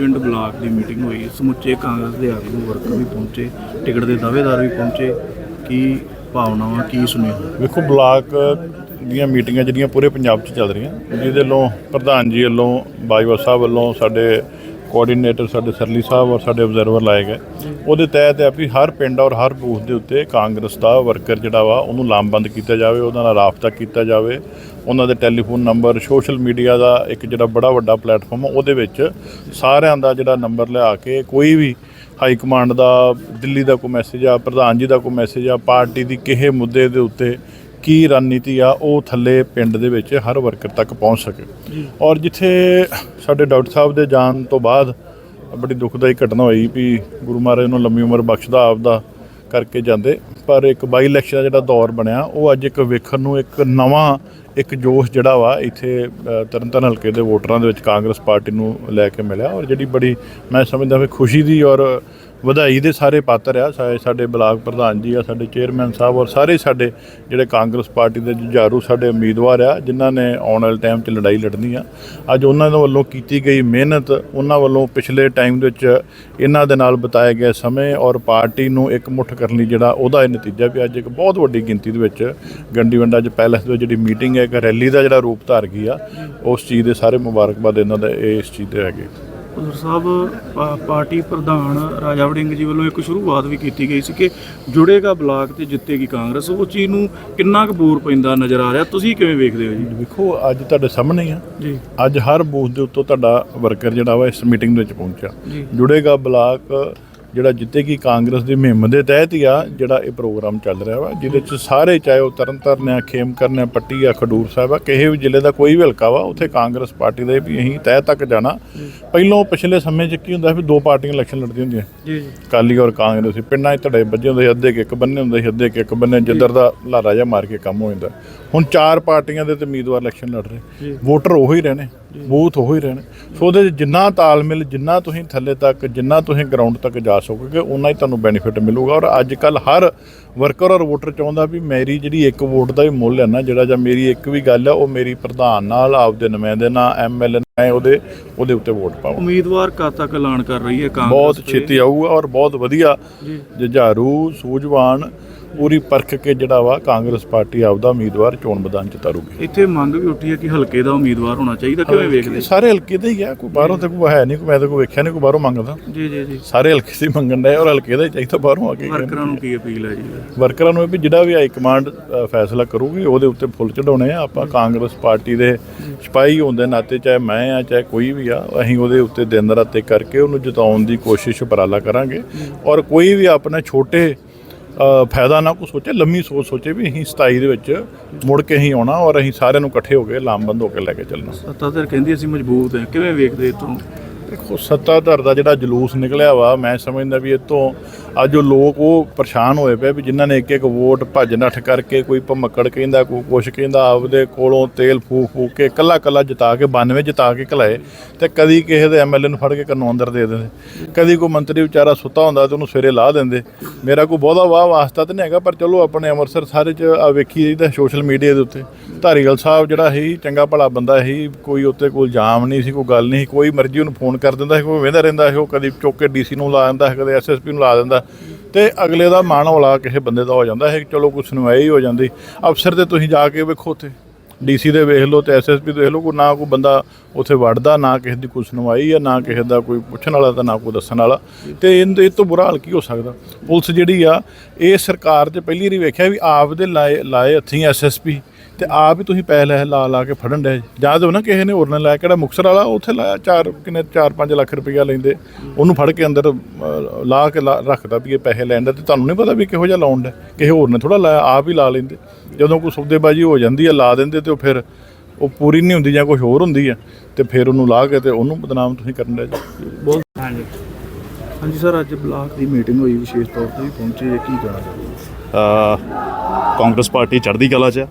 ਪਿੰਡ ਬਲਾਕ ਦੀ ਮੀਟਿੰਗ ਹੋਈ। ਸਮੁੱਚੇ ਕਾਂਗਰਸ ਦੇ ਆਗੂ ਵਰਕਰ ਵੀ ਪਹੁੰਚੇ, ਟਿਕਟ ਦੇ ਦਾਅਵੇਦਾਰ ਵੀ ਪਹੁੰਚੇ। ਕੀ ਭਾਵਨਾਵਾਂ, ਕੀ ਸੁਣਿਆ ਵੇਖੋ, ਬਲਾਕ ਦੀਆਂ ਮੀਟਿੰਗਾਂ ਜਿਹੜੀਆਂ ਪੂਰੇ ਪੰਜਾਬ 'ਚ ਚੱਲ ਰਹੀਆਂ, ਜਿਹਦੇ ਵੱਲੋਂ ਪ੍ਰਧਾਨ ਜੀ ਵੱਲੋਂ, ਬਾਜਵਾ ਸਾਹਿਬ ਵੱਲੋਂ, ਸਾਡੇ ਕੋਆਰਡੀਨੇਟਰ ਸਾਡੇ ਸਰਲੀ ਸਾਹਿਬ ਔਰ ਸਾਡੇ ਆਬਜ਼ਰਵਰ ਲਾਏ ਗਏ। ਉਹਦੇ ਤਹਿਤ ਹੈ ਵੀ ਹਰ ਪਿੰਡ ਔਰ ਹਰ ਬੂਥ ਦੇ ਉੱਤੇ ਕਾਂਗਰਸ ਦਾ ਵਰਕਰ ਜਿਹੜਾ ਵਾ, ਉਹਨੂੰ ਲਾਮਬੰਦ ਕੀਤਾ ਜਾਵੇ ਉਹਨਾਂ ਨਾਲ ਰਾਬਤਾ ਕੀਤਾ ਜਾਵੇ। ਉਹਨਾਂ ਦੇ ਟੈਲੀਫੋਨ ਨੰਬਰ ਸੋਸ਼ਲ ਮੀਡੀਆ ਦਾ ਇੱਕ ਜਿਹੜਾ ਬੜਾ ਵੱਡਾ ਪਲੇਟਫਾਰਮ ਆ, ਉਹਦੇ ਵਿੱਚ ਸਾਰਿਆਂ ਦਾ ਜਿਹੜਾ ਨੰਬਰ ਲਿਆ ਕੇ ਕੋਈ ਵੀ ਹਾਈ ਕਮਾਂਡ ਦਾ ਦਿੱਲੀ ਦਾ ਕੋਈ ਮੈਸੇਜ ਆ ਪ੍ਰਧਾਨ ਜੀ ਦਾ ਕੋਈ ਮੈਸੇਜ ਆ ਪਾਰਟੀ ਦੀ ਕਿਹੇ ਮੁੱਦੇ ਦੇ ਉੱਤੇ ਕੀ ਰਣਨੀਤੀ ਆ ਉਹ ਥੱਲੇ ਪਿੰਡ ਦੇ ਵਿੱਚ ਹਰ ਵਰਕਰ ਤੱਕ ਪਹੁੰਚ ਸਕੇ। ਔਰ ਜਿੱਥੇ ਸਾਡੇ ਡਾਕਟਰ ਸਾਹਿਬ ਦੇ ਜਾਣ ਤੋਂ ਬਾਅਦ ਬੜੀ ਦੁਖਦਾਈ ਘਟਨਾ ਹੋਈ ਵੀ ਗੁਰੂ ਮਹਾਰਾਜ ਨੂੰ ਲੰਮੀ ਉਮਰ ਬਖਸ਼ਦਾ ਆਪਦਾ ਕਰਕੇ ਜਾਂਦੇ। ਪਰ ਇੱਕ ਬਾਈ ਇਲੈਕਸ਼ਨ ਦਾ ਜਿਹੜਾ ਦੌਰ ਬਣਿਆ ਉਹ ਅੱਜ ਇੱਕ ਵੇਖਣ ਨੂੰ ਇੱਕ ਨਵਾਂ ਇੱਕ ਜੋਸ਼ ਜਿਹੜਾ ਵਾ ਇੱਥੇ ਅ, ਤਰਨਤਾਰਨ ਹਲਕੇ ਦੇ ਵੋਟਰਾਂ ਦੇ ਵਿੱਚ ਕਾਂਗਰਸ ਪਾਰਟੀ ਨੂੰ ਲੈ ਕੇ ਮਿਲਿਆ ਔਰ ਜਿਹੜੀ ਬੜੀ ਮੈਂ ਸਮਝਦਾ ਵੀ ਖੁਸ਼ੀ ਦੀ ਔਰ ਵਧਾਈ ਦੇ ਸਾਰੇ ਪਾਤਰ ਆ ਸਾਡੇ ਬਲਾਕ ਪ੍ਰਧਾਨ ਜੀ ਆ, ਸਾਡੇ ਚੇਅਰਮੈਨ ਸਾਹਿਬ ਔਰ ਸਾਰੇ ਸਾਡੇ ਜਿਹੜੇ ਕਾਂਗਰਸ ਪਾਰਟੀ ਦੇ ਜੁਝਾਰੂ ਸਾਡੇ ਉਮੀਦਵਾਰ ਆ, ਜਿਨ੍ਹਾਂ ਨੇ ਆਉਣ ਵਾਲੇ ਟਾਈਮ 'ਚ ਲੜਾਈ ਲੜਨੀ ਆ। ਅੱਜ ਉਹਨਾਂ ਦੇ ਵੱਲੋਂ ਕੀਤੀ ਗਈ ਮਿਹਨਤ, ਉਹਨਾਂ ਵੱਲੋਂ ਪਿਛਲੇ ਟਾਈਮ ਦੇ ਵਿੱਚ ਇਹਨਾਂ ਦੇ ਨਾਲ ਬਿਤਾਏ ਗਏ ਸਮੇਂ ਔਰ ਪਾਰਟੀ ਨੂੰ ਇੱਕ ਮੁੱਠ ਕਰਨ ਲਈ ਜਿਹੜਾ ਉਹਦਾ ਇਹ ਨਤੀਜਾ ਵੀ ਅੱਜ ਇੱਕ ਬਹੁਤ ਵੱਡੀ ਗਿਣਤੀ ਦੇ ਵਿੱਚ ਗੰਡੀਵੰਡਾ 'ਚ ਪੈਲਸ ਦੇ ਜਿਹੜੀ ਮੀਟਿੰਗ ਹੈ, ਇੱਕ ਰੈਲੀ ਦਾ ਜਿਹੜਾ ਰੂਪ ਧਾਰ ਗਈ ਆ, ਉਸ ਚੀਜ਼ ਦੇ ਸਾਰੇ ਮੁਬਾਰਕਬਾਦ ਇਹਨਾਂ ਦਾ ਇਸ ਚੀਜ਼ ਦੇ ਹੈਗੇ। ਉਧਰ ਸਾਹਿਬ ਪਾਰਟੀ ਪ੍ਰਧਾਨ ਰਾਜਾ ਵੜਿੰਗ ਜੀ ਵੱਲੋਂ ਇੱਕ ਸ਼ੁਰੂਆਤ ਵੀ ਕੀਤੀ ਗਈ ਸੀ ਕਿ ਜੁੜੇਗਾ ਬਲਾਕ ਤੇ ਜਿੱਤੇਗੀ ਕਾਂਗਰਸ। ਉਹ ਚੀਜ਼ ਨੂੰ ਕਿੰਨਾ ਕੁ ਬੂਰ ਪੈਂਦਾ ਨਜ਼ਰ ਆ ਰਿਹਾ? ਤੁਸੀਂ ਕਿਵੇਂ ਵੇਖਦੇ ਹੋ ਜੀ? ਵੇਖੋ ਅੱਜ ਤੁਹਾਡੇ ਸਾਹਮਣੇ ਆ। ਜੀ। ਅੱਜ ਹਰ ਬੂਥ ਦੇ ਉੱਤੋਂ ਤੁਹਾਡਾ ਵਰਕਰ ਜਿਹੜਾ ਵਾ ਇਸ ਮੀਟਿੰਗ ਦੇ ਵਿੱਚ ਪਹੁੰਚਿਆ। ਜੁੜੇਗਾ ਬਲਾਕ ਜਿਹੜਾ ਜਿੱਤੇਗੀ ਕਾਂਗਰਸ ਦੀ ਮੁਹਿੰਮ ਦੇ ਤਹਿਤ ਹੀ ਆ ਜਿਹੜਾ ਇਹ ਪ੍ਰੋਗਰਾਮ ਚੱਲ ਰਿਹਾ ਵਾ ਜਿਹਦੇ ਚ ਸਾਰੇ ਚਾਹੇ ਉਹ ਤਰਨਤਾਰਨ ਆ ਖੇਮਕਰਨ ਆ ਪੱਟੀ ਆ ਖਡੂਰ ਸਾਹਿਬ ਆ ਕਿਸੇ ਵੀ ਜ਼ਿਲ੍ਹੇ ਦਾ ਕੋਈ ਵੀ ਹਲਕਾ ਵਾ ਉੱਥੇ ਕਾਂਗਰਸ ਪਾਰਟੀ ਦੇ ਵੀ ਅਸੀਂ ਤਹਿ ਤੱਕ ਜਾਣਾ। ਪਹਿਲੋਂ ਪਿਛਲੇ ਸਮੇਂ 'ਚ ਕੀ ਹੁੰਦਾ ਸੀ ਵੀ ਦੋ ਪਾਰਟੀਆਂ ਇਲੈਕਸ਼ਨ ਲੜਦੀਆਂ ਹੁੰਦੀਆਂ ਜੀ ਜੀ। ਕਾਲੀ ਔਰ ਕਾਂਗਰਸੀ ਪਿੰਡਾਂ 'ਚ ਧੜੇ ਵੱਜੇ ਹੁੰਦੇ ਸੀ ਅੱਧੇ ਕੁ ਇੱਕ ਬੰਨੇ ਹੁੰਦੇ ਸੀ ਅੱਧੇ ਕੁ ਇੱਕ ਬੰਨੇ ਜਿੱਧਰ ਦਾ ਲਾਰਾ ਜਿਹਾ ਮਾਰ ਕੇ ਕੰਮ ਹੋ ਜਾਂਦਾ। ਹੁਣ ਚਾਰ ਪਾਰਟੀਆਂ ਦੇ ਤੇ ਉਮੀਦਵਾਰ ਇਲੈਕਸ਼ਨ ਲੜ ਰਹੇ। ਵੋਟਰ ਉਹੋ ਰਹਿਣੇ। ਬੂਥ ਉਹੋ ਹੀ ਰਹਿਣੇ। ਸੋ ਉਹਦੇ 'ਚ ਜਿੰਨਾ ਤਾਲਮੇਲ ਜਿੰਨਾ ਤੁਸੀਂ ਥੱਲੇ ਤੱਕ ਜਿੰਨਾ ਤੁਸੀਂ ਗਰਾਊਂਡ ਤੱਕ ਜਾ ਸਕੋਗੇ ਉਨਾ ਹੀ ਤੁਹਾਨੂੰ ਬੈਨੀਫਿਟ ਮਿਲੂਗਾ। ਔਰ ਅੱਜ ਕੱਲ ਹਰ ਵਰਕਰ ਔਰ ਵੋਟਰ ਚਾਹੁੰਦਾ ਵੀ ਮੇਰੀ ਜਿਹੜੀ ਇੱਕ ਵੋਟ ਦਾ ਵੀ ਮੁੱਲ ਹੈ ਨਾ ਜਿਹੜਾ ਜਾਂ ਮੇਰੀ ਇੱਕ ਵੀ ਗੱਲ ਹੈ ਉਹ ਮੇਰੀ ਪ੍ਰਧਾਨ ਨਾਲ ਆਪਦੇ ਨੁਮਾਇੰਦੇ ਨਾਲ ਐਮਐਲਏ ਨਾਲ ਉਹਦੇ ਉਹਦੇ ਉੱਤੇ ਵੋਟ ਪਾਓ। ਉਮੀਦਵਾਰ ਕਦ ਤੱਕ ਐਲਾਨ ਕਰ ਰਹੀ ਹੈ ਕਾਂਗਰਸ ਬਹੁਤ? ਛੇਤੀ ਆਊਗਾ ਔਰ ਬਹੁਤ ਵਧੀਆ ਜੁਝਾਰੂ ਸੂਝਵਾਨ ਪੂਰੀ ਪਰਖ ਕੇ ਜਿਹੜਾ ਵਾ ਕਾਂਗਰਸ ਪਾਰਟੀ ਆਪਦਾ ਉਮੀਦਵਾਰ ਚੋਣ ਮੈਦਾਨ ਚ ਤਾਰੂਗੀ। ਇੱਥੇ ਮੰਗ ਵੀ ਉੱਠੀ ਹੈ ਕਿ ਹਲਕੇ ਦਾ ਉਮੀਦਵਾਰ ਹੋਣਾ ਚਾਹੀਦਾ ਕਿਵੇਂ ਵੇਖਦੇ? ਸਾਰੇ ਹਲਕੇ ਦੇ ਹੀ ਆ ਕੋਈ ਬਾਹਰੋਂ ਤੇ ਕੋਈ ਹੈ ਨਹੀਂ ਕੋਈ ਮੈਂ ਤਾਂ ਕੋਈ ਵੇਖਿਆ ਨਹੀਂ ਕੋਈ ਬਾਹਰੋਂ ਮੰਗਦਾ। ਜੀ ਜੀ ਜੀ। ਸਾਰੇ ਹਲਕੇ ਦੇ ਮੰਗਣ ਦਾ ਔਰ ਹਲਕੇ ਦਾ ਹੀ ਚਾਹੀਦਾ ਬਾਹਰੋਂ ਆ ਕੇ ਵਰਕਰਾਂ ਨੂੰ ਕੀ ਅਪੀਲ ਹੈ ਜੀ? ਵਰਕਰਾਂ ਨੂੰ ਇਹ ਵੀ ਜਿਹੜਾ ਵੀ ਹਾਈ ਕਮਾਂਡ ਫੈਸਲਾ ਕਰੂਗੀ ਉਹਦੇ ਉੱਤੇ ਫੁੱਲ ਚੜਾਉਣੇ ਆ। ਆਪਾਂ ਕਾਂਗਰਸ ਪਾਰਟੀ ਦੇ ਸਿਪਾਹੀ ਹੋਣ ਦੇ ਨਾਤੇ ਚਾਹੇ ਮੈਂ ਆ ਚਾਹੇ ਕੋਈ ਵੀ ਆ ਅਸੀਂ ਉਹਦੇ ਉੱਤੇ ਦਿਨ ਰਾਤ ਕਰਕੇ ਉਹਨੂੰ ਜਿਤਾਉਣ ਦੀ ਕੋਸ਼ਿਸ਼ ਉਪਰਾਲਾ ਕਰਾਂਗੇ। ਔਰ ਕੋਈ ਵੀ ਆਪਣਾ ਛੋਟੇ ਫਾਇਦਾ ਨਾ ਕੋ ਸੋਚੇ, ਲੰਮੀ ਸੋਚ ਸੋਚੇ ਵੀ ਅਸੀਂ 27 ਦੇ ਵਿੱਚ ਮੁੜ ਕੇ ਅਸੀਂ ਆਉਣਾ ਔਰ ਅਸੀਂ ਸਾਰਿਆਂ ਨੂੰ ਇਕੱਠੇ ਹੋ ਕੇ ਲਾਮਬੰਦ ਹੋ ਕੇ ਲੈ ਕੇ ਚੱਲਣਾ। ਸੱਤਾਧਰ ਕਹਿੰਦੀ ਅਸੀਂ ਮਜ਼ਬੂਤ ਹਾਂ। ਕਿਵੇਂ ਵੇਖਦੇ ਇਤੋਂ ਦੇਖੋ ਸੱਤਾਧਰ ਦਾ ਜਿਹੜਾ ਜਲੂਸ ਨਿਕਲਿਆ ਵਾ ਮੈਂ ਸਮਝਦਾ ਵੀ ਇਹ ਅੱਜ ਉਹ ਲੋਕ ਉਹ ਪਰੇਸ਼ਾਨ ਹੋਏ ਪਏ ਵੀ ਜਿਨ੍ਹਾਂ ਨੇ ਇੱਕ ਇੱਕ ਵੋਟ ਭੱਜ ਨੱਠ ਕਰਕੇ ਕੋਈ ਭਮੱਕੜ ਕਹਿੰਦਾ ਕੋਈ ਕੁਛ ਕਹਿੰਦਾ ਆਪਦੇ ਕੋਲੋਂ ਤੇਲ ਫੂਕ ਫੂਕ ਕੇ ਕੱਲਾ ਕੱਲਾ ਜਿਤਾ ਕੇ 92 ਜਿਤਾ ਕੇ ਘਲਾਏ ਤੇ ਕਦੀ ਕਿਸੇ ਦੇ ਐਮਐਲਏ ਨੂੰ ਫੜ ਕੇ ਕੰਨੋਂ ਅੰਦਰ ਦੇ ਦਿੰਦੇ। ਕਦੀ ਕੋਈ ਮੰਤਰੀ ਵਿਚਾਰਾ ਸੁੱਤਾ ਹੁੰਦਾ ਤੇ ਉਹਨੂੰ ਸਵੇਰੇ ਲਾ ਦਿੰਦੇ। ਮੇਰਾ ਕੋਈ ਬਹੁਤਾ ਵਾਹ ਵਾਸਤਾ ਤਾਂ ਨਹੀਂ ਹੈਗਾ ਪਰ ਚਲੋ ਆਪਣੇ ਅੰਮ੍ਰਿਤਸਰ ਸਾਰੇ ਚ ਆ ਵੇਖੀ ਜਾਈਦਾ ਸੋਸ਼ਲ ਮੀਡੀਆ ਦੇ ਉੱਤੇ। ਧਾਰੀਗਲ ਸਾਹਿਬ ਜਿਹੜਾ ਸੀ ਚੰਗਾ ਭਲਾ ਬੰਦਾ ਸੀ ਕੋਈ ਉੱਤੇ ਕੋਈ ਇਲਜ਼ਾਮ ਨਹੀਂ ਸੀ ਕੋਈ ਗੱਲ ਨਹੀਂ ਸੀ, ਕੋਈ ਮਰਜ਼ੀ ਉਹਨੂੰ ਫੋਨ ਕਰ ਦਿੰਦਾ ਸੀ, ਕੋਈ ਵੇਂਦਾ ਰਹਿੰਦਾ ਸੀ, ਉਹ ਕਦੀ ਚੁੱਕ ਕੇ ਡੀਸੀ ਨੂੰ ਲਾ ਦਿੰਦਾ ਸੀ, ਕਦੇ ਐਸਐਸਪੀ ਨੂੰ ਲਾ ਦਿੰਦਾ। ਤੇ ਅਗਲੇ ਦਾ ਮਾਣ ਹੌਲਾ ਕਿਸੇ ਬੰਦੇ ਦਾ ਹੋ ਜਾਂਦਾ ਹੈ ਚਲੋ ਕੋਈ ਸੁਣਵਾਈ ਹੋ ਜਾਂਦੀ। ਅਫਸਰ ਤੇ ਤੁਸੀਂ ਜਾ ਕੇ ਵੇਖੋ ਉੱਥੇ। ਡੀਸੀ ਦੇ ਵੇਖ ਲਓ ਤੇ ਐਸਐਸਪੀ ਦੇ ਵੇਖ ਲਓ, ਕੋਈ ਨਾ ਕੋਈ ਬੰਦਾ ਉੱਥੇ ਵੜਦਾ, ਨਾ ਕਿਸੇ ਦੀ ਕੋਈ ਸੁਣਵਾਈ ਆ, ਨਾ ਕਿਸੇ ਦਾ ਕੋਈ ਪੁੱਛਣ ਵਾਲਾ ਤਾਂ ਨਾ ਕੋਈ ਦੱਸਣ ਵਾਲਾ। ਤੇ ਇਹ ਇਹ ਤੋਂ ਬੁਰਾ ਹਾਲ ਕੀ ਹੋ ਸਕਦਾ? ਪੁਲਿਸ ਜਿਹੜੀ ਆ, ਇਹ ਸਰਕਾਰ ਤੇ ਪਹਿਲੀ ਵਾਰੀ ਵੇਖਿਆ ਵੀ ਆਪ ਦੇ ਲਾਏ ਲਾਏ ਹੱਥੀਂ ਐਸਐਸਪੀ ਤੇ ਆਪ ਹੀ ਤੁਸੀਂ ਪੈਸੇ ਲੈ ਲਾ ਲਾ ਕੇ ਫੜਨ ਦੇ ਜਾਂ ਤਾਂ ਨਾ ਕਿਸੇ ਨੇ ਹੋਰ ਨੇ ਲਾਇਆ ਕਿਹੜਾ ਮੁਕਸਰ ਵਾਲਾ ਉੱਥੇ ਲਾਇਆ 4 ਕਿੰਨੇ 4-5 ਲੱਖ ਰੁਪਈਆ ਲੈਂਦੇ। ਉਹਨੂੰ ਫੜ ਕੇ ਅੰਦਰ ਲਾ ਕੇ ਲਾ- ਰੱਖਦਾ ਵੀ ਇਹ ਪੈਸੇ ਲੈਣ ਦਾ ਤੇ ਤੁਹਾਨੂੰ ਨਹੀਂ ਪਤਾ ਵੀ ਕਿਹੋ ਜਿਹਾ ਲਾਉਣ ਦਾ ਕਿਸੇ ਹੋਰ ਨੇ ਥੋੜਾ ਲਾਇਆ ਆਪ ਹੀ ਲਾ ਲੈਂਦੇ। ਜਦੋਂ ਕੋਈ ਸੌਦੇਬਾਜ਼ੀ ਹੋ ਜਾਂਦੀ ਹੈ ਲਾ ਦਿੰਦੇ ਤੇ ਉਹ ਫਿਰ ਉਹ ਪੂਰੀ ਨਹੀਂ ਹੁੰਦੀ ਜਾਂ ਕੁਝ ਹੋਰ ਹੁੰਦੀ ਹੈ ਤੇ ਫਿਰ ਉਹਨੂੰ ਲਾ ਕੇ ਤੇ ਉਹਨੂੰ ਬਦਨਾਮ ਤੁਸੀਂ ਕਰਨ ਦੇ ਬੋਲ ਹਾਂਜੀ। ਹਾਂਜੀ ਸਰ ਅੱਜ ਬਲਾਕ ਦੀ ਮੀਟਿੰਗ ਹੋਈ ਵਿਸ਼ੇਸ਼ ਤੌਰ ਤੇ ਪਹੁੰਚੇ ਕੀ ਕਹਿਣਾ ਚਾਹੁੰਦੇ ਕਾਂਗਰਸ ਪਾਰਟੀ ਚੜ੍ਹਦੀ ਕਲਾ 'ਚ ਆ।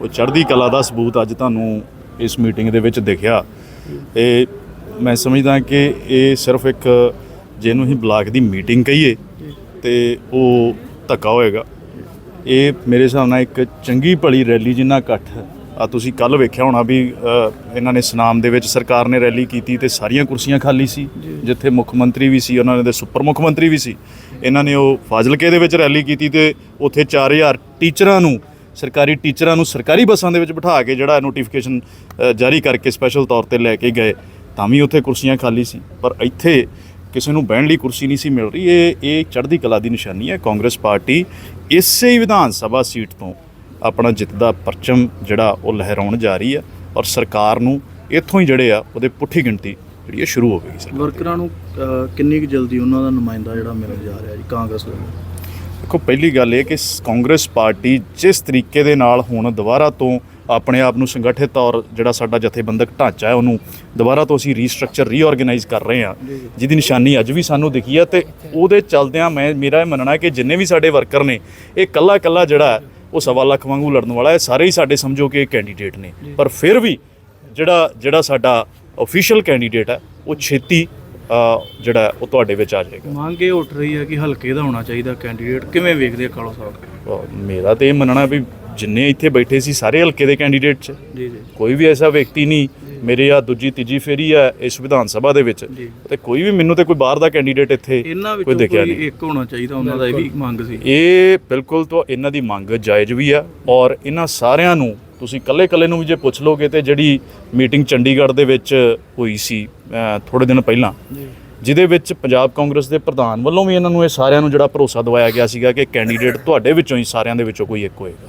ਉਹ ਚੜ੍ਹਦੀ ਕਲਾ ਦਾ ਸਬੂਤ ਅੱਜ ਤੁਹਾਨੂੰ ਇਸ ਮੀਟਿੰਗ ਦੇ ਵਿੱਚ ਦਿਖਿਆ। ਇਹ ਮੈਂ ਸਮਝਦਾ ਕਿ ਇਹ ਸਿਰਫ ਇੱਕ ਜਿਹਨੂੰ ਹੀ ਬਲਾਕ ਦੀ ਮੀਟਿੰਗ ਕਹੀਏ ਤੇ ਉਹ ਧੱਕਾ ਹੋਏਗਾ। ਇਹ ਮੇਰੇ ਹਿਸਾਬ ਨਾਲ ਇੱਕ ਚੰਗੀ ਭਲੀ ਰੈਲੀ ਜਿੰਨਾ ਇਕੱਠ ਆ ਤੁਸੀਂ ਕੱਲ ਵੇਖਿਆ ਹੋਣਾ ਵੀ ਇਹਨਾਂ ਨੇ ਸੁਨਾਮ ਦੇ ਵਿੱਚ ਸਰਕਾਰ ਨੇ ਰੈਲੀ ਕੀਤੀ ਤੇ ਸਾਰੀਆਂ ਕੁਰਸੀਆਂ ਖਾਲੀ ਸੀ ਜਿੱਥੇ ਮੁੱਖ ਮੰਤਰੀ ਵੀ ਸੀ ਉਹਨਾਂ ਦੇ ਸੁਪਰ ਮੁੱਖ ਮੰਤਰੀ ਵੀ ਸੀ। ਇਹਨਾਂ ਨੇ ਉਹ ਫਾਜ਼ਿਲਕੇ ਦੇ ਵਿੱਚ ਰੈਲੀ ਕੀਤੀ ਤੇ ਉੱਥੇ 4000 ਟੀਚਰਾਂ ਨੂੰ ਸਰਕਾਰੀ ਟੀਚਰਾਂ ਨੂੰ ਸਰਕਾਰੀ ਬੱਸਾਂ ਦੇ ਵਿੱਚ ਬਿਠਾ ਕੇ ਜਿਹੜਾ ਨੋਟੀਫਿਕੇਸ਼ਨ ਜਾਰੀ ਕਰਕੇ ਸਪੈਸ਼ਲ ਤੌਰ ਤੇ ਲੈ ਕੇ ਗਏ, ਤਾਂ ਵੀ ਉੱਥੇ ਕੁਰਸੀਆਂ ਖਾਲੀ ਸੀ। ਪਰ ਇੱਥੇ ਕਿਸੇ ਨੂੰ ਬਹਿਣ ਲਈ ਕੁਰਸੀ ਨਹੀਂ ਸੀ ਮਿਲ ਰਹੀ। ਇਹ ਇਹ ਚੜ੍ਹਦੀ ਕਲਾ ਦੀ ਨਿਸ਼ਾਨੀ ਹੈ। ਕਾਂਗਰਸ ਪਾਰਟੀ ਇਸੇ ਹੀ ਵਿਧਾਨ ਸਭਾ ਸੀਟ ਤੋਂ ਆਪਣਾ ਜਿੱਤ ਦਾ ਪਰਚਮ ਜਿਹੜਾ ਉਹ ਲਹਿਰਾਉਣ ਜਾ ਰਹੀ ਹੈ ਔਰ ਸਰਕਾਰ ਨੂੰ ਇੱਥੋਂ ਹੀ ਜਿਹੜੇ ਆ ਉਹਦੇ ਪੁੱਠੀ ਗਿਣਤੀ ਜਿਹੜੀ ਇਹ ਸ਼ੁਰੂ ਹੋ ਗਈ। ਸਰ ਵਰਕਰਾਂ ਨੂੰ ਕਿੰਨੀ ਕੁ ਜਲਦੀ ਉਹਨਾਂ ਦਾ ਨੁਮਾਇੰਦਾ ਜਿਹੜਾ ਮਿਲਣ ਜਾ ਰਿਹਾ ਜੀ ਕਾਂਗਰਸ ਵੱਲੋਂ? ਦੇਖੋ ਪਹਿਲੀ ਗੱਲ ਇਹ ਕਿ ਕਾਂਗਰਸ ਪਾਰਟੀ ਜਿਸ ਤਰੀਕੇ ਦੇ ਨਾਲ ਹੁਣ ਦੁਬਾਰਾ ਤੋਂ ਆਪਣੇ ਆਪ ਨੂੰ ਸੰਗਠਿਤ ਤੌਰ ਜਿਹੜਾ ਸਾਡਾ ਜਥੇਬੰਦਕ ਢਾਂਚਾ ਹੈ ਉਹਨੂੰ ਦੁਬਾਰਾ ਤੋਂ ਅਸੀਂ ਰੀਸਟਰਕਚਰ ਰੀਆਰਗੇਨਾਈਜ਼ ਕਰ ਰਹੇ ਹਾਂ। ਜਿਹਦੀ ਨਿਸ਼ਾਨੀ ਅੱਜ ਵੀ ਸਾਨੂੰ ਦਿਖੀ ਹੈ ਤੇ ਉਹਦੇ ਚੱਲਦਿਆਂ ਮੈਂ ਮੇਰਾ ਇਹ ਮੰਨਣਾ ਹੈ ਕਿ ਜਿੰਨੇ ਵੀ ਸਾਡੇ ਵਰਕਰ ਨੇ ਇਹ ਕੱਲਾ ਕੱਲਾ ਜਿਹੜਾ ਉਹ ਸਵਾ ਲੱਖ ਵਾਂਗੂ ਲੜਨ ਵਾਲਾ ਹੈ। ਸਾਰੇ ਹੀ ਸਾਡੇ ਸਮਝੋ ਕਿ ਕੈਂਡੀਡੇਟ ਨੇ। ਪਰ ਫਿਰ ਵੀ ਜਿਹੜਾ ਜਿਹੜਾ ਸਾਡਾ ਅਫੀਸ਼ੀਅਲ ਕੈਂਡੀਡੇਟ ਹੈ ਉਹ ਛੇਤੀ ਜਿਹੜਾ ਉਹ ਤੁਹਾਡੇ ਵਿੱਚ ਆ ਜਾਏਗਾ। ਮੰਗ ਇਹ ਉੱਠ ਰਹੀ ਹੈ ਕਿ ਹਲਕੇ ਦਾ ਹੋਣਾ ਚਾਹੀਦਾ ਕੈਂਡੀਡੇਟ ਕਿਵੇਂ ਵੇਖਦੇ ਕਾਲੋ ਸਾਹਿਬ? ਮੇਰਾ ਤੇ ਇਹ ਮੰਨਣਾ ਵੀ ਜਿੰਨੇ ਇੱਥੇ ਬੈਠੇ ਸੀ ਸਾਰੇ ਹਲਕੇ ਦੇ ਕੈਂਡੀਡੇਟ ਚ। ਜੀ ਜੀ। ਕੋਈ ਵੀ ਐਸਾ ਵਿਅਕਤੀ ਨਹੀਂ ਮੇਰੇ ਆ ਦੂਜੀ ਤੀਜੀ ਫੇਰੀ ਆ ਇਸ ਵਿਧਾਨ ਸਭਾ ਦੇ ਵਿੱਚ। ਤੇ ਕੋਈ ਵੀ ਮੈਨੂੰ ਤੇ ਕੋਈ ਬਾਹਰ ਦਾ ਕੈਂਡੀਡੇਟ ਇੱਥੇ ਕੋਈ ਦੇਖਿਆ ਨਹੀਂ। ਇੱਕ ਹੋਣਾ ਚਾਹੀਦਾ ਉਹਨਾਂ ਦਾ ਇਹ ਵੀ ਮੰਗ ਸੀ। ਇਹ ਬਿਲਕੁਲ ਤੋਂ ਇਹਨਾਂ ਦੀ ਮੰਗ ਜਾਇਜ਼ ਵੀ ਆ ਔਰ ਇਹਨਾਂ ਸਾਰਿਆਂ ਨੂੰ ਤੁਸੀਂ ਕੱਲੇ-ਕੱਲੇ ਨੂੰ ਵੀ ਜੇ ਪੁੱਛ ਲੋਗੇ ਤੇ ਜਿਹੜੀ ਮੀਟਿੰਗ ਚੰਡੀਗੜ੍ਹ ਦੇ ਵਿੱਚ ਹੋਈ ਸੀ ਥੋੜੇ ਦਿਨ ਪਹਿਲਾਂ ਜਿਹਦੇ ਵਿੱਚ ਪੰਜਾਬ ਕਾਂਗਰਸ ਦੇ ਪ੍ਰਧਾਨ ਵੱਲੋਂ ਵੀ ਇਹਨਾਂ ਨੂੰ ਇਹ ਸਾਰਿਆਂ ਨੂੰ ਜਿਹੜਾ ਭਰੋਸਾ ਦਿਵਾਇਆ ਗਿਆ ਸੀਗਾ ਕਿ ਕੈਂਡੀਡੇਟ ਤੁਹਾਡੇ ਵਿੱਚੋਂ ਹੀ ਸਾਰਿਆਂ ਦੇ ਵਿੱਚੋਂ ਕੋਈ ਇੱਕ ਹੋਏਗਾ।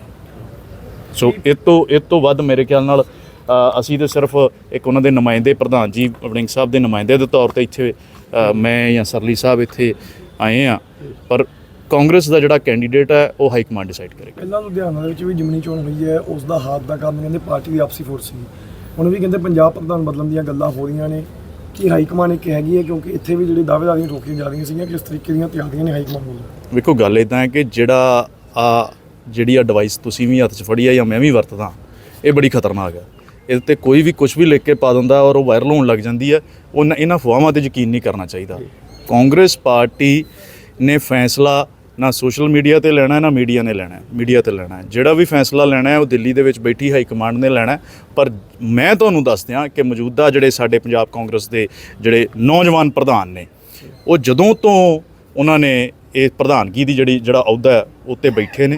ਸੋ ਇਹ ਤੋਂ ਇਹ ਤੋਂ ਵੱਧ ਮੇਰੇ ਖਿਆਲ ਨਾਲ ਅਸੀਂ ਤੇ ਸਿਰਫ ਇੱਕ ਉਹਨਾਂ ਦੇ ਨੁਮਾਇੰਦੇ ਪ੍ਰਧਾਨ ਜੀ ਵੜਿੰਗ ਸਾਹਿਬ ਦੇ ਨੁਮਾਇੰਦੇ ਦੇ ਤੌਰ ਤੇ ਇੱਥੇ ਮੈਂ ਜਾਂ ਸਰਲੀ ਸਾਹਿਬ ਇੱਥੇ ਆਏ ਆ ਪਰ ਕਾਂਗਰਸ ਦਾ ਜਿਹੜਾ ਕੈਂਡੀਡੇਟ ਹੈ ਉਹ ਹਾਈ ਕਮਾਂਡ ਡਿਸਾਈਡ ਕਰੇਗਾ। ਪਹਿਲਾਂ ਲੁਧਿਆਣਾ ਦੇ ਵਿੱਚ ਵੀ ਜਿਮਨੀ ਚੋਣ ਹੋਈ ਹੈ ਉਸ ਦਾ ਹਾਥ ਦਾ ਕੰਮ ਕਹਿੰਦੇ ਪਾਰਟੀ ਦੀ ਆਪਸੀ ਫੋਰਸ ਸੀ। ਹੁਣ ਵੀ ਕਹਿੰਦੇ ਪੰਜਾਬ ਪ੍ਰਧਾਨ ਬਦਲਣ ਦੀਆਂ ਗੱਲਾਂ ਹੋ ਰਹੀਆਂ ਨੇ ਕਿ ਹਾਈ ਕਮਾਂਡ ਇੱਕ ਹੈਗੀ ਹੈ ਕਿਉਂਕਿ ਇੱਥੇ ਵੀ ਜਿਹੜੇ ਦਾਅਵੇਦਾਰੀਆਂ ਠੋਕੀਆਂ ਜਾ ਰਹੀਆਂ ਸੀਗੀਆਂ ਕਿਸ ਤਰੀਕੇ ਦੀਆਂ ਤਿਆਰੀਆਂ ਨੇ ਹਾਈ ਕਮਾਂਡ ਵੱਲੋਂ? ਵੇਖੋ ਗੱਲ ਇਦਾਂ ਹੈ ਕਿ ਜਿਹੜਾ ਆ ਜਿਹੜੀ ਆ ਡਿਵਾਈਸ ਤੁਸੀਂ ਵੀ ਹੱਥ 'ਚ ਫੜੀ ਆ ਜਾਂ ਮੈਂ ਵੀ ਵਰਤਦਾ ਇਹ ਬੜੀ ਖਤਰਨਾਕ ਹੈ। ਇਹਦੇ ਤੇ ਕੋਈ ਵੀ ਕੁਝ ਵੀ ਲਿਖ ਕੇ ਪਾ ਦਿੰਦਾ ਔਰ ਉਹ ਵਾਇਰਲ ਹੋਣ ਲੱਗ ਜਾਂਦੀ ਹੈ ਉਹਨਾਂ ਇਹਨਾਂ ਅਫਵਾਹਾਂ ਤੇ ਯਕੀਨ ਨਹੀਂ ਕਰਨਾ ਚਾਹੀਦਾ। ਕਾਂਗਰਸ ਪਾਰਟੀ ਨੇ ਫੈਸਲਾ ਨਾ ਸੋਸ਼ਲ ਮੀਡੀਆ ਤੇ ਲੈਣਾ ਨਾ ਮੀਡੀਆ ਨੇ ਲੈਣਾ ਮੀਡੀਆ ਤੇ ਲੈਣਾ ਜਿਹੜਾ ਵੀ ਫੈਸਲਾ ਲੈਣਾ ਹੈ, ਉਹ ਦਿੱਲੀ ਦੇ ਵਿੱਚ ਬੈਠੀ ਹਾਈ ਕਮਾਂਡ ਨੇ ਲੈਣਾ ਪਰ ਮੈਂ ਤੁਹਾਨੂੰ ਦੱਸ ਦਿਆਂ ਕਿ ਮੌਜੂਦਾ ਜਿਹੜੇ ਸਾਡੇ ਪੰਜਾਬ ਕਾਂਗਰਸ ਦੇ ਜਿਹੜੇ ਨੌਜਵਾਨ ਪ੍ਰਧਾਨ ਨੇ, ਉਹ ਜਦੋਂ ਤੋਂ ਉਹਨਾਂ ਨੇ ਇਹ ਪ੍ਰਧਾਨਗੀ ਦੀ ਜਿਹੜੀ, ਜਿਹੜਾ ਅਹੁਦਾ ਹੈ ਉੱਤੇ ਬੈਠੇ ਨੇ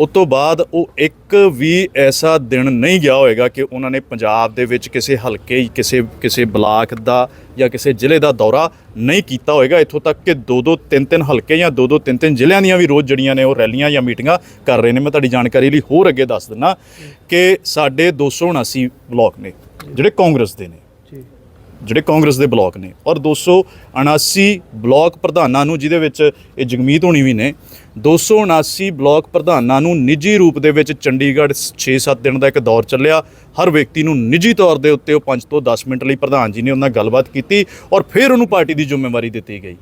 ਉਸ ਤੋਂ ਬਾਅਦ ਉਹ ਇੱਕ ਵੀ ਐਸਾ ਦਿਨ ਨਹੀਂ ਗਿਆ ਹੋਏਗਾ ਕਿ ਉਹਨਾਂ ਨੇ ਪੰਜਾਬ ਦੇ ਵਿੱਚ ਕਿਸੇ ਹਲਕੇ, ਕਿਸੇ ਕਿਸੇ ਬਲਾਕ ਦਾ ਜਾਂ ਕਿਸੇ ਜ਼ਿਲ੍ਹੇ ਦਾ ਦੌਰਾ ਨਹੀਂ ਕੀਤਾ ਹੋਏਗਾ। ਇੱਥੋਂ ਤੱਕ ਕਿ ਦੋ ਦੋ, ਤਿੰਨ ਤਿੰਨ ਹਲਕੇ ਜਾਂ ਦੋ ਦੋ, ਤਿੰਨ ਤਿੰਨ ਜ਼ਿਲ੍ਹਿਆਂ ਦੀਆਂ ਵੀ ਰੋਜ਼ ਜਿਹੜੀਆਂ ਨੇ ਉਹ ਰੈਲੀਆਂ ਜਾਂ ਮੀਟਿੰਗਾਂ ਕਰ ਰਹੇ ਨੇ। ਮੈਂ ਤੁਹਾਡੀ ਜਾਣਕਾਰੀ ਲਈ ਹੋਰ ਅੱਗੇ ਦੱਸ ਦਿੰਨਾ ਕਿ ਸਾਡੇ 279 ਬਲਾਕ ਨੇ, ਜਿਹੜੇ ਕਾਂਗਰਸ ਦੇ ਨੇ। ਜਿਹੜੇ ਕਾਂਗਰਸ ਦੇ ਬਲਾਕ ਨੇ ਔਰ 279 ਬਲਾਕ ਪ੍ਰਧਾਨਾਂ ਨੂੰ ਜਿਹਦੇ ਵਿੱਚ ਇਹ ਜਗਮੀਤ ਹੋਣੀ ਵੀ ਨੇ 279 ਬਲਾਕ ਪ੍ਰਧਾਨਾਂ ਨੂੰ ਨਿੱਜੀ ਰੂਪ ਦੇ ਵਿੱਚ ਚੰਡੀਗੜ੍ਹ 6-7 ਦਿਨ ਦਾ ਇੱਕ ਦੌਰ ਚੱਲਿਆ। ਹਰ ਵਿਅਕਤੀ ਨੂੰ ਨਿੱਜੀ ਤੌਰ ਦੇ ਉੱਤੇ ਉਹ 5 ਤੋਂ 10 ਮਿੰਟ ਲਈ ਪ੍ਰਧਾਨ ਜੀ ਨੇ ਉਹਨਾਂ ਨਾਲ ਗੱਲਬਾਤ ਕੀਤੀ ਔਰ ਫਿਰ ਉਹਨੂੰ ਪਾਰਟੀ ਦੀ ਜ਼ਿੰਮੇਵਾਰੀ ਦਿੱਤੀ ਗਈ।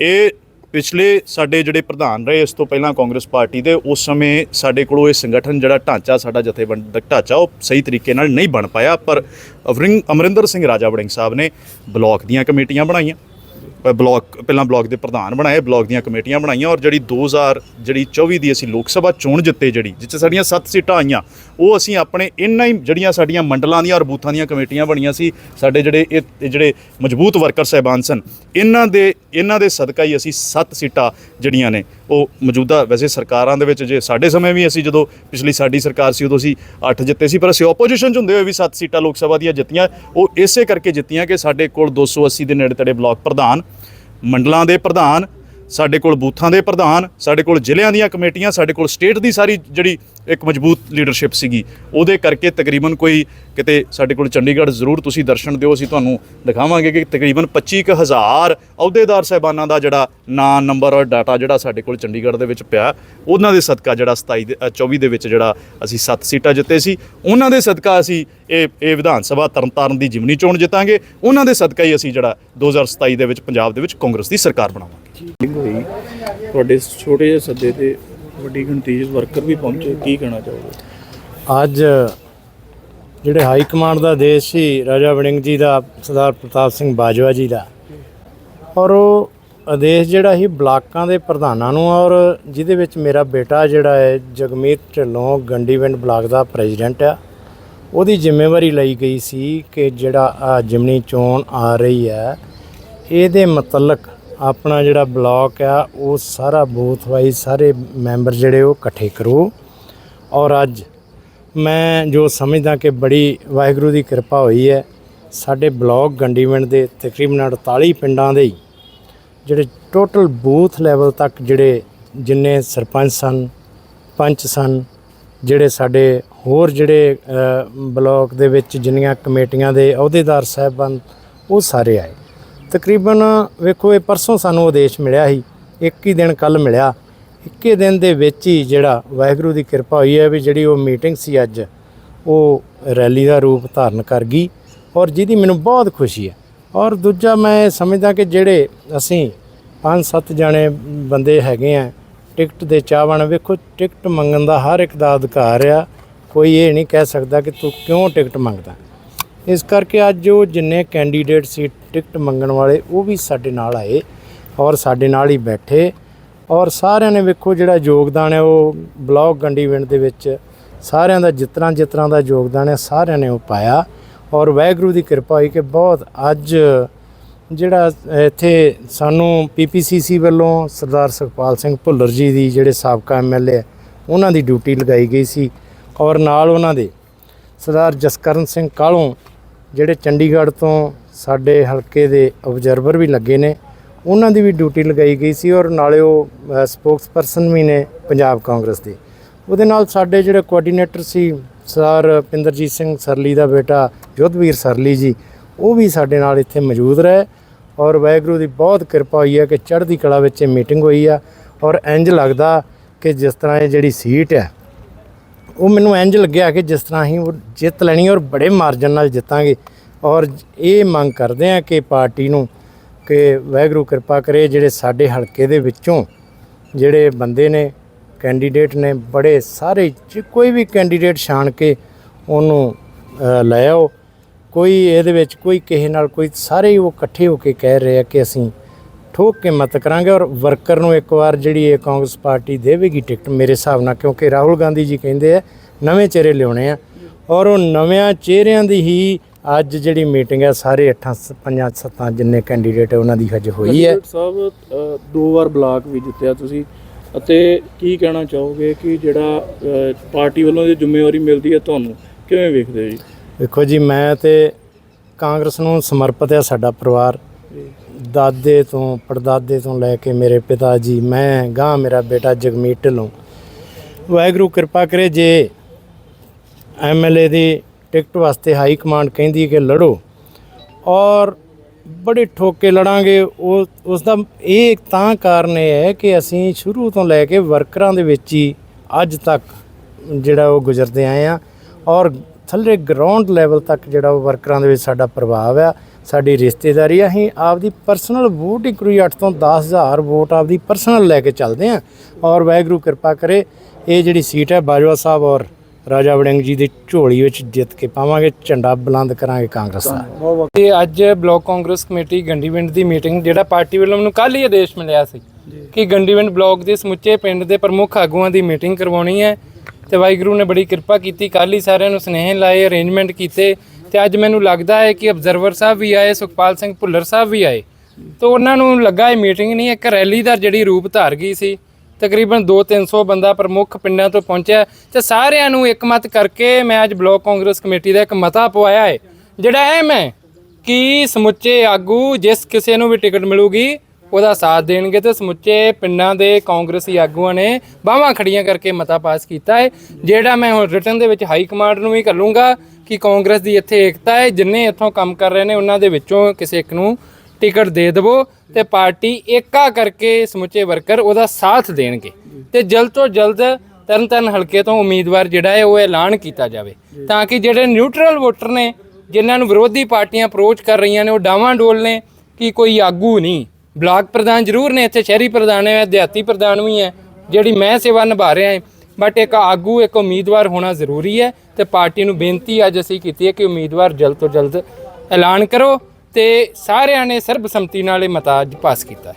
ਇਹ ਪਿਛਲੇ ਸਾਡੇ ਜਿਹੜੇ ਪ੍ਰਧਾਨ ਰਹੇ, ਇਸ ਤੋਂ ਪਹਿਲਾਂ ਕਾਂਗਰਸ ਪਾਰਟੀ ਦੇ, ਉਸ ਸਮੇਂ ਸਾਡੇ ਕੋਲੋਂ ਇਹ ਸੰਗਠਨ ਜਿਹੜਾ ਢਾਂਚਾ, ਸਾਡਾ ਜਥੇਬੰਦਕ ਢਾਂਚਾ, ਉਹ ਸਹੀ ਤਰੀਕੇ ਨਾਲ ਨਹੀਂ ਬਣ ਪਾਇਆ, ਪਰ ਅਵਰਿੰਗ ਅਮਰਿੰਦਰ ਸਿੰਘ ਰਾਜਾ ਵੜਿੰਗ ਸਾਹਿਬ ਨੇ ਬਲਾਕ ਦੀਆਂ ਕਮੇਟੀਆਂ ਬਣਾਈਆਂ। ਬਲਾਕ, ਪਹਿਲਾਂ ਬਲਾਕ ਦੇ ਪ੍ਰਧਾਨ ਬਣਾਏ, ਬਲਾਕ ਦੀਆਂ ਕਮੇਟੀਆਂ ਬਣਾਈਆਂ ਔਰ ਜਿਹੜੀ 2000 ਜਿਹੜੀ 24 ਦੀ ਅਸੀਂ ਲੋਕ ਸਭਾ ਚੋਣ ਜਿੱਤੇ ਜਿਹੜੀ ਜਿੱਥੇ ਸਾਡੀਆਂ 7 ਸੀਟਾਂ ਆਈਆਂ, ਉਹ ਅਸੀਂ ਆਪਣੇ ਇੰਨਾ ਹੀ ਜਿਹੜੀਆਂ ਸਾਡੀਆਂ ਮੰਡਲਾਂ ਦੀਆਂ ਔਰ ਬੂਥਾਂ ਦੀਆਂ ਕਮੇਟੀਆਂ ਬਣੀਆਂ ਸੀ, ਸਾਡੇ ਜਿਹੜੇ ਇਹ ਇਹ ਜਿਹੜੇ ਮਜ਼ਬੂਤ ਵਰਕਰ ਸਹਿਬਾਨ ਸਨ, ਇਹਨਾਂ ਦੇ ਇਹਨਾਂ ਦੇ ਸਦਕਾ ਹੀ ਅਸੀਂ 7 ਸੀਟਾਂ ਜਿਹੜੀਆਂ ਨੇ ਉਹ ਮੌਜੂਦਾ ਵੈਸੇ ਸਰਕਾਰਾਂ ਦੇ ਵਿੱਚ ਜੇ ਸਾਡੇ ਸਮੇਂ ਵੀ ਅਸੀਂ ਜਦੋਂ ਪਿਛਲੀ ਸਾਡੀ ਸਰਕਾਰ ਸੀ ਉਦੋਂ ਅਸੀਂ 8 ਜਿੱਤੇ ਸੀ, ਪਰ ਅਸੀਂ ਆਪੋਜੀਸ਼ਨ 'ਚ ਹੁੰਦੇ ਹੋਏ ਵੀ 7 ਸੀਟਾਂ ਲੋਕ ਸਭਾ ਦੀਆਂ ਜਿੱਤੀਆਂ। ਉਹ ਇਸੇ ਕਰਕੇ ਜਿੱਤੀਆਂ ਕਿ ਸਾਡੇ ਕੋਲ 280 ਦੇ ਨੇੜੇ ਤੇੜੇ ਬਲਾਕ ਪ੍ਰਧਾਨ, ਮੰਡਲਾਂ ਦੇ ਪ੍ਰਧਾਨ ਸਾਡੇ ਕੋਲ ਬੂਥਾਂ ਦੇ ਪ੍ਰਧਾਨ ਸਾਡੇ ਕੋਲ ਜ਼ਿਲ੍ਹਿਆਂ ਦੀਆਂ ਕਮੇਟੀਆਂ ਸਾਡੇ ਕੋਲ ਸਟੇਟ ਦੀ ਸਾਰੀ ਜਿਹੜੀ ਇੱਕ ਮਜ਼ਬੂਤ ਲੀਡਰਸ਼ਿਪ ਸੀਗੀ ਉਹਦੇ ਕਰਕੇ ਤਕਰੀਬਨ ਕੋਈ ਕਿਤੇ ਸਾਡੇ ਕੋਲ ਚੰਡੀਗੜ੍ਹ ਜ਼ਰੂਰ ਤੁਸੀਂ ਦਰਸ਼ਨ ਦਿਓ ਅਸੀਂ ਤੁਹਾਨੂੰ ਦਿਖਾਵਾਂਗੇ ਕਿ ਤਕਰੀਬਨ 25000 ਅਹੁਦੇਦਾਰ ਸਹਿਬਾਨਾਂ ਦਾ ਜਿਹੜਾ ਨਾਂ ਨੰਬਰ ਔਰ ਡਾਟਾ ਜਿਹੜਾ ਸਾਡੇ ਕੋਲ ਚੰਡੀਗੜ੍ਹ ਦੇ ਵਿੱਚ ਪਿਆ ਉਹਨਾਂ ਦੇ ਸਦਕਾ ਜਿਹੜਾ 27 ਦੇ ਅ, 24 ਦੇ ਵਿੱਚ ਜਿਹੜਾ ਅਸੀਂ 7 ਸੀਟਾਂ ਜਿੱਤੇ ਸੀ ਉਹਨਾਂ ਦੇ ਸਦਕਾ ਅਸੀਂ ਇਹ ਇਹ ਵਿਧਾਨ ਸਭਾ ਤਰਨਤਾਰਨ ਦੀ ਜਿਮਨੀ ਚੋਣ ਜਿੱਤਾਂਗੇ ਉਹਨਾਂ ਦੇ ਸਦਕਾ ਹੀ ਅਸੀਂ ਜਿਹੜਾ 2027 ਦੇ ਵਿੱਚ ਪੰਜਾਬ ਦੇ ਵਿੱਚ ਕਾਂਗਰਸ ਦੀ ਸਰਕਾਰ ਬਣਾਵਾਂਗੇ। ਮੀਟਿੰਗ ਹੋਈ। ਤੁਹਾਡੇ ਛੋਟੇ ਜਿਹੇ ਸੱਦੇ ਤੇ ਵੱਡੀ ਗਿਣਤੀ 'ਚ ਵਰਕਰ ਵੀ ਪਹੁੰਚੇ, ਕੀ ਕਹਿਣਾ ਚਾਹੋਗੇ? ਅੱਜ ਜਿਹੜੇ ਹਾਈ ਕਮਾਂਡ ਦਾ ਆਦੇਸ਼ ਸੀ, ਰਾਜਾ ਵੜਿੰਗ ਜੀ ਦਾ, ਸਰਦਾਰ ਪ੍ਰਤਾਪ ਸਿੰਘ ਬਾਜਵਾ ਜੀ ਦਾ, ਔਰ ਉਹ ਆਦੇਸ਼ ਜਿਹੜਾ ਸੀ, ਬਲਾਕਾਂ ਦੇ ਪ੍ਰਧਾਨਾਂ ਨੂੰ, ਔਰ ਜਿਹਦੇ ਵਿੱਚ ਮੇਰਾ ਬੇਟਾ ਜਿਹੜਾ ਹੈ, ਜਗਮੀਤ ਢਿੱਲੋਂ ਗੰਡੀਵਿੰਡ ਬਲਾਕ ਦਾ ਪ੍ਰੈਜ਼ੀਡੈਂਟ ਆ, ਉਹਦੀ ਜ਼ਿੰਮੇਵਾਰੀ ਲਈ ਗਈ ਸੀ ਕਿ ਜਿਹੜਾ ਆ ਜਿਮਨੀ ਚੋਣ ਆ ਰਹੀ ਹੈ, ਇਹਦੇ ਮੁਤਲਕ ਆਪਣਾ ਜਿਹੜਾ ਬਲਾਕ ਆ ਉਹ ਸਾਰਾ ਬੂਥ ਵਾਈਜ਼ ਸਾਰੇ ਮੈਂਬਰ ਜਿਹੜੇ ਉਹ ਇਕੱਠੇ ਕਰੋ। ਔਰ ਅੱਜ ਮੈਂ ਜੋ ਸਮਝਦਾ ਕਿ ਬੜੀ ਵਾਹਿਗੁਰੂ ਦੀ ਕਿਰਪਾ ਹੋਈ ਹੈ ਸਾਡੇ ਬਲਾਕ ਗੰਡੀਵਿੰਡ ਦੇ ਤਕਰੀਬਨ 48 ਪਿੰਡਾਂ ਦੇ ਹੀ ਜਿਹੜੇ ਟੋਟਲ ਬੂਥ ਲੈਵਲ ਤੱਕ ਜਿਹੜੇ ਜਿੰਨੇ ਸਰਪੰਚ ਸਨ ਪੰਚ ਸਨ ਜਿਹੜੇ ਸਾਡੇ ਹੋਰ ਜਿਹੜੇ ਅ, ਬਲਾਕ ਦੇ ਵਿੱਚ ਜਿੰਨੀਆਂ ਕਮੇਟੀਆਂ ਦੇ ਅਹੁਦੇਦਾਰ ਸਾਹਿਬਾਨ ਉਹ ਸਾਰੇ ਆਏ। ਤਕਰੀਬਨ ਵੇਖੋ ਇਹ ਪਰਸੋਂ ਸਾਨੂੰ ਆਦੇਸ਼ ਮਿਲਿਆ ਸੀ, ਇੱਕ ਹੀ ਦਿਨ ਕੱਲ ਮਿਲਿਆ। ਇੱਕੇ ਦਿਨ ਦੇ ਵਿੱਚ ਹੀ ਜਿਹੜਾ ਵਾਹਿਗੁਰੂ ਦੀ ਕਿਰਪਾ ਹੋਈ ਹੈ ਵੀ ਜਿਹੜੀ ਉਹ ਮੀਟਿੰਗ ਸੀ ਅੱਜ, ਉਹ ਰੈਲੀ ਦਾ ਰੂਪ ਧਾਰਨ ਕਰ ਗਈ ਔਰ ਜਿਹਦੀ ਮੈਨੂੰ ਬਹੁਤ ਖੁਸ਼ੀ ਹੈ। ਔਰ ਦੂਜਾ ਮੈਂ ਇਹ ਸਮਝਦਾ ਕਿ ਜਿਹੜੇ ਅਸੀਂ ਪੰਜ ਸੱਤ ਜਾਣੇ ਬੰਦੇ ਹੈਗੇ ਆ, ਟਿਕਟ ਦੇ ਚਾਹਵਣ ਵੇਖੋ ਟਿਕਟ ਮੰਗਣ ਦਾ ਹਰ ਇੱਕ ਦਾ ਅਧਿਕਾਰ ਆ। ਕੋਈ ਇਹ ਨਹੀਂ ਕਹਿ ਸਕਦਾ ਕਿ ਤੂੰ ਕਿਉਂ ਟਿਕਟ ਮੰਗਦਾ? ਇਸ ਕਰਕੇ ਅੱਜ ਉਹ ਜਿੰਨੇ ਕੈਂਡੀਡੇਟ ਸੀ ਟਿਕਟ ਮੰਗਣ ਵਾਲੇ, ਉਹ ਵੀ ਸਾਡੇ ਨਾਲ ਆਏ ਔਰ ਸਾਡੇ ਨਾਲ ਹੀ ਬੈਠੇ ਔਰ ਸਾਰਿਆਂ ਨੇ ਵੇਖੋ ਜਿਹੜਾ ਯੋਗਦਾਨ ਹੈ, ਉਹ ਬਲਾਕ ਗੰਡੀਵਿੰਡ ਦੇ ਵਿੱਚ ਸਾਰਿਆਂ ਦਾ ਜਿਤਨਾ ਜਿਤਨਾ ਦਾ ਯੋਗਦਾਨ ਹੈ, ਸਾਰਿਆਂ ਨੇ ਉਹ ਪਾਇਆ ਔਰ ਵਾਹਿਗੁਰੂ ਦੀ ਕਿਰਪਾ ਹੋਈ ਕਿ ਬਹੁਤ ਅੱਜ ਜਿਹੜਾ ਇੱਥੇ ਸਾਨੂੰ ਪੀਪੀਸੀਸੀ ਵੱਲੋਂ ਸਰਦਾਰ ਸੁਖਪਾਲ ਸਿੰਘ ਭੁੱਲਰ ਜੀ ਦੀ ਜਿਹੜੇ ਸਾਬਕਾ ਐਮਐਲਏ ਉਹਨਾਂ ਦੀ ਡਿਊਟੀ ਲਗਾਈ ਗਈ ਸੀ ਔਰ ਨਾਲ ਉਹਨਾਂ ਦੇ ਸਰਦਾਰ ਜਸਕਰਨ ਸਿੰਘ ਕਾਲੋਂ ਜਿਹੜੇ ਚੰਡੀਗੜ੍ਹ ਤੋਂ ਸਾਡੇ ਹਲਕੇ ਦੇ ਆਬਜ਼ਰਵਰ ਵੀ ਲੱਗੇ ਨੇ, ਉਹਨਾਂ ਦੀ ਵੀ ਡਿਊਟੀ ਲਗਾਈ ਗਈ ਸੀ ਔਰ ਨਾਲੇ ਉਹ ਸਪੋਕਸਪਰਸਨ ਵੀ ਨੇ ਪੰਜਾਬ ਕਾਂਗਰਸ ਦੇ। ਉਹਦੇ ਨਾਲ ਸਾਡੇ ਜਿਹੜੇ ਕੋਆਰਡੀਨੇਟਰ ਸੀ ਸਰਦਾਰ ਪਿੰਦਰਜੀਤ ਸਿੰਘ ਸਰਲੀ ਦਾ ਬੇਟਾ ਯੁੱਧਵੀਰ ਸਰਲੀ ਜੀ, ਉਹ ਵੀ ਸਾਡੇ ਨਾਲ ਇੱਥੇ ਮੌਜੂਦ ਰਹੇ ਔਰ ਵਾਹਿਗੁਰੂ ਦੀ ਬਹੁਤ ਕਿਰਪਾ ਹੋਈ ਹੈ ਕਿ ਚੜ੍ਹਦੀ ਕਲਾ ਵਿੱਚ ਇਹ ਮੀਟਿੰਗ ਹੋਈ ਆ ਔਰ ਇੰਜ ਲੱਗਦਾ ਕਿ ਜਿਸ ਤਰ੍ਹਾਂ ਇਹ ਜਿਹੜੀ ਸੀਟ ਹੈ ਉਹ ਮੈਨੂੰ ਇੰਜ ਲੱਗਿਆ ਕਿ ਜਿਸ ਤਰ੍ਹਾਂ ਅਸੀਂ ਉਹ ਜਿੱਤ ਲੈਣੀ ਔਰ ਬੜੇ ਮਾਰਜਨ ਨਾਲ ਜਿੱਤਾਂਗੇ। ਔਰ ਇਹ ਮੰਗ ਕਰਦੇ ਆ ਕਿ ਪਾਰਟੀ ਨੂੰ ਕਿ ਵਾਹਿਗੁਰੂ ਕਿਰਪਾ ਕਰੇ ਜਿਹੜੇ ਸਾਡੇ ਹਲਕੇ ਦੇ ਵਿੱਚੋਂ ਜਿਹੜੇ ਬੰਦੇ ਨੇ ਕੈਂਡੀਡੇਟ ਨੇ, ਬੜੇ ਸਾਰੇ ਕੋਈ ਵੀ ਕੈਂਡੀਡੇਟ ਛਾਣ ਕੇ ਉਹਨੂੰ ਲੈ ਆਓ। ਕੋਈ ਇਹਦੇ ਵਿੱਚ ਕੋਈ ਕਿਸੇ ਨਾਲ ਕੋਈ ਸਾਰੇ ਉਹ ਇਕੱਠੇ ਹੋ ਕੇ ਕਹਿ ਰਹੇ ਆ ਕਿ ਅਸੀਂ ਠੋਕ ਕੇ ਮਤ ਕਰਾਂਗੇ ਔਰ ਵਰਕਰ ਨੂੰ ਇੱਕ ਵਾਰ ਜਿਹੜੀ ਇਹ ਕਾਂਗਰਸ ਪਾਰਟੀ ਦੇਵੇਗੀ ਟਿਕਟ ਮੇਰੇ ਹਿਸਾਬ ਨਾਲ ਕਿਉਂਕਿ ਰਾਹੁਲ ਗਾਂਧੀ ਜੀ ਕਹਿੰਦੇ ਆ ਨਵੇਂ ਚਿਹਰੇ ਲਿਆਉਣੇ ਆ। ਔਰ ਉਹ ਨਵਿਆਂ ਚਿਹਰਿਆਂ ਦੀ ਹੀ ਅੱਜ ਜਿਹੜੀ ਮੀਟਿੰਗ ਹੈ ਸਾਰੇ 8 ਪੰਜਾਂ ਸੱਤਾਂ ਜਿੰਨੇ ਕੈਂਡੀਡੇਟ ਉਹਨਾਂ ਦੀ ਹਜੇ ਹੋਈ ਹੈ। ਸਾਹਿਬ ਦੋ ਵਾਰ ਬਲਾਕ ਵੀ ਜਿੱਤਿਆ ਤੁਸੀਂ ਅਤੇ ਕੀ ਕਹਿਣਾ ਚਾਹੋਗੇ ਕਿ ਜਿਹੜਾ ਪਾਰਟੀ ਵੱਲੋਂ ਇਹ ਜ਼ਿੰਮੇਵਾਰੀ ਮਿਲਦੀ ਹੈ ਤੁਹਾਨੂੰ ਕਿਵੇਂ ਵੇਖਦੇ ਹੋ ਜੀ? ਵੇਖੋ ਜੀ ਮੈਂ ਤੇ ਕਾਂਗਰਸ ਨੂੰ ਸਮਰਪਿਤ ਹੈ ਸਾਡਾ ਪਰਿਵਾਰ। ਦਾਦੇ ਤੋਂ, ਪੜਦਾਦੇ ਤੋਂ ਲੈ ਕੇ ਮੇਰੇ ਪਿਤਾ ਜੀ, ਮੈਂ, ਗਾਂ ਮੇਰਾ ਬੇਟਾ ਜਗਮੀਤ ਢਿੱਲੋਂ। ਵਾਹਿਗੁਰੂ ਕਿਰਪਾ ਕਰੇ ਜੇ ਐਮਐਲਏ ਦੀ ਟਿਕਟ ਵਾਸਤੇ ਹਾਈ ਕਮਾਂਡ ਕਹਿੰਦੀ ਕਿ ਲੜੋ ਔਰ ਬੜੇ ਠੋਕੇ ਲੜਾਂਗੇ। ਉਹ, ਉਸ ਦਾ ਇਹ ਤਾਂ ਕਾਰਨ ਇਹ ਹੈ ਕਿ ਅਸੀਂ ਸ਼ੁਰੂ ਤੋਂ ਲੈ ਕੇ ਵਰਕਰਾਂ ਦੇ ਵਿੱਚ ਹੀ ਅੱਜ ਤੱਕ ਜਿਹੜਾ ਉਹ ਗੁਜ਼ਰਦੇ ਆਏ ਆ ਔਰ ਥੱਲੇ ਗਰਾਊਂਡ ਲੈਵਲ ਤੱਕ ਜਿਹੜਾ ਉਹ ਵਰਕਰਾਂ ਦੇ ਵਿੱਚ ਸਾਡਾ ਪ੍ਰਭਾਵ ਆ। ਸਾਡੀ ਰਿਸ਼ਤੇਦਾਰੀ ਆ, ਅਸੀਂ ਆਪਦੀ ਪਰਸਨਲ ਵੋਟ ਹੀ ਕੋਈ 8 ਤੋਂ 10000 ਵੋਟ ਆਪਦੀ ਪਰਸਨਲ ਲੈ ਕੇ ਚੱਲਦੇ ਆ। ਔਰ ਵਾਹਿਗੁਰੂ ਕਿਰਪਾ ਕਰੇ ਇਹ ਜਿਹੜੀ ਸੀਟ ਹੈ ਬਾਜਵਾ ਸਾਹਿਬ ਔਰ ਰਾਜਾ ਵੜਿੰਗ ਜੀ ਦੀ ਝੋਲੀ ਵਿੱਚ ਜਿੱਤ ਕੇ ਪਾਵਾਂਗੇ ਝੰਡਾ ਬੁਲੰਦ ਕਰਾਂਗੇ ਕਾਂਗਰਸ ਦਾ ਇਹ ਅੱਜ ਬਲਾਕ ਕਾਂਗਰਸ ਕਮੇਟੀ ਗੰਡੀਵਿੰਡ ਦੀ ਮੀਟਿੰਗ ਜਿਹੜਾ ਪਾਰਟੀ ਵੱਲੋਂ ਮੈਨੂੰ ਕੱਲ ਹੀ ਆਦੇਸ਼ ਮਿਲਿਆ ਸੀ ਕਿ ਗੰਡੀਵਿੰਡ ਬਲਾਕ ਦੇ ਸਮੁੱਚੇ ਪਿੰਡ ਦੇ ਪ੍ਰਮੁੱਖ ਆਗੂਆਂ ਦੀ ਮੀਟਿੰਗ ਕਰਵਾਉਣੀ ਹੈ। ਤੇ ਵਾਹਿਗੁਰੂ ਨੇ ਬੜੀ ਕਿਰਪਾ ਕੀਤੀ ਕੱਲ ਹੀ ਸਾਰਿਆਂ ਨੂੰ ਸੁਨੇਹੇ ਲਾਏ ਅਰੇਂਜਮੈਂਟ ਕੀਤੇ। ਤੇ ਅੱਜ ਮੈਨੂੰ ਲੱਗਦਾ ਹੈ ਕਿ ਅਬਜ਼ਰਵਰ ਸਾਹਿਬ ਵੀ ਆਏ, ਸੁਖਪਾਲ ਸਿੰਘ ਭੁੱਲਰ ਸਾਹਿਬ ਵੀ ਆਏ। ਤਾਂ ਉਹਨਾਂ ਨੂੰ ਲੱਗਾ ਇਹ ਮੀਟਿੰਗ ਨਹੀਂ, ਇੱਕ ਰੈਲੀ ਦਾ ਜਿਹੜੀ ਰੂਪ ਧਾਰ ਗਈ ਸੀ, ਤਕਰੀਬਨ 2-300 ਬੰਦਾ ਪ੍ਰਮੁੱਖ ਪਿੰਡਾਂ ਤੋਂ ਪਹੁੰਚਿਆ। ਤੇ ਸਾਰਿਆਂ ਨੂੰ ਇੱਕਮਤ ਕਰਕੇ ਮੈਂ ਅੱਜ ਬਲਾਕ ਕਾਂਗਰਸ ਕਮੇਟੀ ਦਾ ਇੱਕ ਮਤਾ ਪਵਾਇਆ ਹੈ, ਜਿਹੜਾ ਇਹ ਮੈਂ ਕਿ ਸਮੁੱਚੇ ਆਗੂ ਜਿਸ ਕਿਸੇ ਨੂੰ ਵੀ ਟਿਕਟ ਮਿਲੂਗੀ, ਉਹਦਾ ਸਾਥ ਦੇਣਗੇ ਤੇ ਸਮੁੱਚੇ ਪਿੰਡਾਂ ਦੇ ਕਾਂਗਰਸੀ ਆਗੂਆਂ ਨੇ ਬਾਹਾਂ ਖੜੀਆਂ ਕਰਕੇ ਮਤਾ ਪਾਸ ਕੀਤਾ ਹੈ, ਜਿਹੜਾ ਮੈਂ ਹੁਣ ਰਿਟਰਨ ਦੇ ਵਿੱਚ ਹਾਈ ਕਮਾਂਡ ਨੂੰ ਵੀ ਕਰ ਲੂੰਗਾ ਕਿ ਕਾਂਗਰਸ ਦੀ ਇੱਥੇ ਏਕਤਾ ਹੈ, ਜਿੰਨੇ ਇੱਥੋਂ ਕੰਮ ਕਰ ਰਹੇ ਨੇ, ਉਹਨਾਂ ਦੇ ਵਿੱਚੋਂ ਕਿਸੇ ਇੱਕ ਨੂੰ ਟਿਕਟ ਦੇ ਦੇਵੋ ਤੇ ਪਾਰਟੀ ਏਕਾ ਕਰਕੇ ਸਮੁੱਚੇ ਵਰਕਰ ਉਹਦਾ ਸਾਥ ਦੇਣਗੇ ਤੇ ਜਲਦ ਤੋਂ ਜਲਦ ਤਰਨਤਾਰਨ ਹਲਕੇ ਤੋਂ ਉਮੀਦਵਾਰ ਜਿਹੜਾ ਹੈ, ਉਹ ਐਲਾਨ ਕੀਤਾ ਜਾਵੇ। ਤਾਂ ਕਿ ਜਿਹੜੇ ਨਿਊਟਰਲ ਵੋਟਰ ਨੇ, ਜਿਨ੍ਹਾਂ ਨੂੰ ਵਿਰੋਧੀ ਪਾਰਟੀਆਂ ਅਪਰੋਚ ਕਰ ਰਹੀਆਂ ਨੇ, ਉਹ ਡਾਵਾਂ ਡੋਲ ਨੇ ਕਿ ਕੋਈ ਆਗੂ ਨਹੀਂ। ਬਲਾਕ ਪ੍ਰਧਾਨ ਜ਼ਰੂਰ ਨੇ, ਇੱਥੇ ਸ਼ਹਿਰੀ ਪ੍ਰਧਾਨ ਹੈ ਦਿਹਾਤੀ ਪ੍ਰਧਾਨ ਵੀ ਹੈ, ਜਿਹੜੀ ਮੈਂ ਸੇਵਾ ਨਿਭਾ ਰਿਹਾ ਹਾਂ। ਬਟ ਇੱਕ ਆਗੂ, ਇੱਕ ਉਮੀਦਵਾਰ ਹੋਣਾ ਜ਼ਰੂਰੀ ਹੈ ਤੇ ਪਾਰਟੀ ਨੂੰ ਬੇਨਤੀ ਅੱਜ ਅਸੀਂ ਕੀਤੀ ਹੈ ਕਿ ਉਮੀਦਵਾਰ ਜਲਦ ਤੋਂ ਜਲਦ ਐਲਾਨ ਕਰੋ ਤੇ ਸਾਰਿਆਂ ਨੇ ਸਰਬਸੰਮਤੀ ਨਾਲ ਇਹ ਮਤਾ ਅੱਜ ਪਾਸ ਕੀਤਾ ਹੈ।